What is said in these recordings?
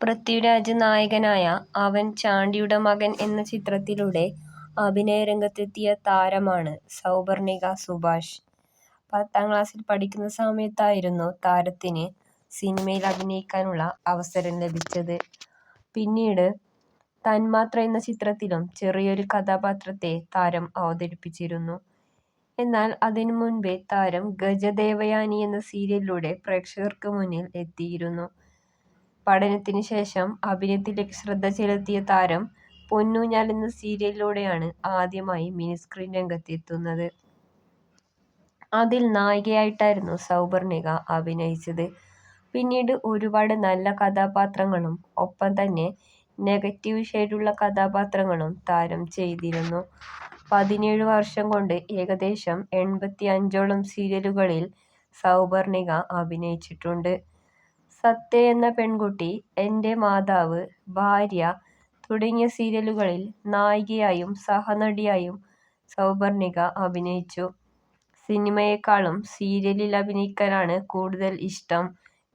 പൃഥ്വിരാജ് നായകനായ അവൻ ചാണ്ടിയുടെ മകൻ എന്ന ചിത്രത്തിലൂടെ അഭിനയരംഗത്തെത്തിയ താരമാണ് സൗപർണിക സുഭാഷ്. പത്താം ക്ലാസിൽ പഠിക്കുന്ന സമയത്തായിരുന്നു താരത്തിന് സിനിമയിൽ അഭിനയിക്കാനുള്ള അവസരം ലഭിച്ചത്. പിന്നീട് തന്മാത്ര എന്ന ചിത്രത്തിലും ചെറിയൊരു കഥാപാത്രത്തെ താരം അവതരിപ്പിച്ചിരുന്നു. എന്നാൽ അതിനു മുൻപേ താരം ഗജദേവയാനി എന്ന സീരിയലിലൂടെ പ്രേക്ഷകർക്ക് മുന്നിൽ എത്തിയിരുന്നു. പഠനത്തിന് ശേഷം അഭിനയത്തിലേക്ക് ശ്രദ്ധ ചെലുത്തിയ താരം പൊന്നൂഞ്ഞാൽ എന്ന സീരിയലിലൂടെയാണ് ആദ്യമായി മിനിസ്ക്രീൻ രംഗത്തെത്തുന്നത് അതിൽ നായികയായിട്ടായിരുന്നു സൗപർണിക അഭിനയിച്ചത്. പിന്നീട് ഒരുപാട് നല്ല കഥാപാത്രങ്ങളും ഒപ്പം തന്നെ നെഗറ്റീവ് ഷെയ്ഡുള്ള കഥാപാത്രങ്ങളും താരം ചെയ്തിരുന്നു. പതിനേഴ് വർഷം കൊണ്ട് ഏകദേശം എൺപത്തി അഞ്ചോളം സീരിയലുകളിൽ സൗപർണിക അഭിനയിച്ചിട്ടുണ്ട്. സത്യ എന്ന പെൺകുട്ടി, എന്റെ മാതാവ്, ഭാര്യ തുടങ്ങിയ സീരിയലുകളിൽ നായികയായും സഹനടിയായും സൗപർണിക അഭിനയിച്ചു. സിനിമയേക്കാളും സീരിയലിൽ അഭിനയിക്കാനാണ് കൂടുതൽ ഇഷ്ടം.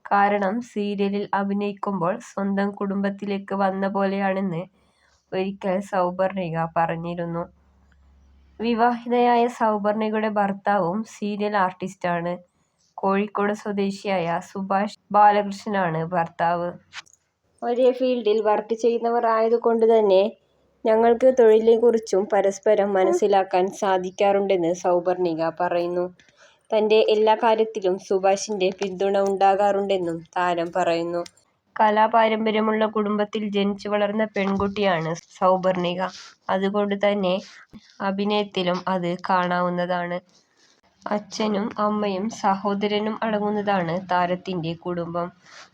കാരണം സീരിയലിൽ അഭിനയിക്കുമ്പോൾ സ്വന്തം കുടുംബത്തിലേക്ക് വന്ന പോലെയാണെന്ന് ഒരിക്കൽ സൗപർണിക പറഞ്ഞിരുന്നു. വിവാഹിതയായ സൗപർണികയുടെ ഭർത്താവും സീരിയൽ ആർട്ടിസ്റ്റാണ്. കോഴിക്കോട് സ്വദേശിയായ സുഭാഷ് ബാലകൃഷ്ണനാണ് ഭർത്താവ്. ഒരേ ഫീൽഡിൽ വർക്ക് ചെയ്യുന്നവർ ആയതുകൊണ്ട് തന്നെ ഞങ്ങൾക്ക് തൊഴിലിനെക്കുറിച്ചും പരസ്പരം മനസ്സിലാക്കാൻ സാധിക്കാറുണ്ടെന്ന് സൗപർണിക പറയുന്നു. തന്റെ എല്ലാ കാര്യത്തിലും സുഭാഷിന്റെ പിന്തുണ ഉണ്ടാകാറുണ്ടെന്നും താരം പറയുന്നു. കലാപാരമ്പര്യമുള്ള കുടുംബത്തിൽ ജനിച്ചു വളർന്ന പെൺകുട്ടിയാണ് സൗപർണിക. അതുകൊണ്ട് തന്നെ അഭിനയത്തിലും അത് കാണാവുന്നതാണ്. അച്ഛനും അമ്മയും സഹോദരനും അടങ്ങുന്നതാണ് താരത്തിന്റെ കുടുംബം.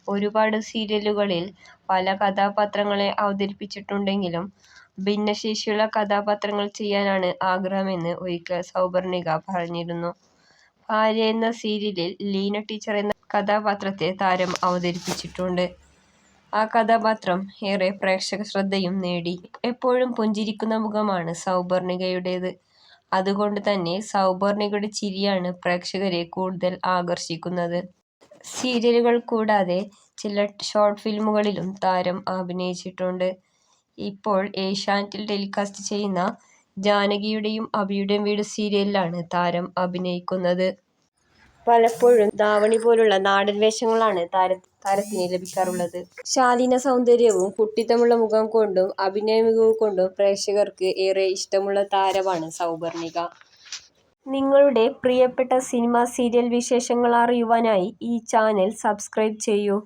ഒരുപാട് സീരിയലുകളിൽ പല കഥാപാത്രങ്ങളെ അവതരിപ്പിച്ചിട്ടുണ്ടെങ്കിലും ഭിന്നശേഷിയുള്ള കഥാപാത്രങ്ങൾ ചെയ്യാനാണ് ആഗ്രഹമെന്ന് ഒരിക്കൽ സൗപർണിക പറഞ്ഞിരുന്നു. ഭാര്യ എന്ന സീരിയലിൽ ലീന ടീച്ചർ എന്ന കഥാപാത്രത്തെ താരം അവതരിപ്പിച്ചിട്ടുണ്ട്. ആ കഥാപാത്രം ഏറെ പ്രേക്ഷക ശ്രദ്ധയും നേടി. എപ്പോഴും പുഞ്ചിരിക്കുന്ന മുഖമാണ് സൗപർണികയുടേത്. അതുകൊണ്ട് തന്നെ സൗപർണികയുടെ ചിരിയാണ് പ്രേക്ഷകരെ കൂടുതൽ ആകർഷിക്കുന്നത്. സീരിയലുകൾ കൂടാതെ ചില ഷോർട്ട് ഫിലിമുകളിലും താരം അഭിനയിച്ചിട്ടുണ്ട്. ഇപ്പോൾ ഏഷ്യാനെറ്റിൽ ടെലികാസ്റ്റ് ചെയ്യുന്ന ജാനകിയുടെയും അഭിയുടെയും വീട് സീരിയലിലാണ് താരം അഭിനയിക്കുന്നത്. പലപ്പോഴും ദാവണി പോലുള്ള നാടൻ വേഷങ്ങളാണ് താര താരത്തിന് ലഭിക്കാറുള്ളത്. ശാലീന സൗന്ദര്യവും കുട്ടിത്തമുള്ള മുഖം കൊണ്ടും അഭിനയ മികവ് കൊണ്ടും പ്രേക്ഷകർക്ക് ഏറെ ഇഷ്ടമുള്ള താരമാണ് സൗപർണിക. നിങ്ങളുടെ പ്രിയപ്പെട്ട സിനിമ സീരിയൽ വിശേഷങ്ങൾ അറിയുവാനായി ഈ ചാനൽ സബ്സ്ക്രൈബ് ചെയ്യൂ.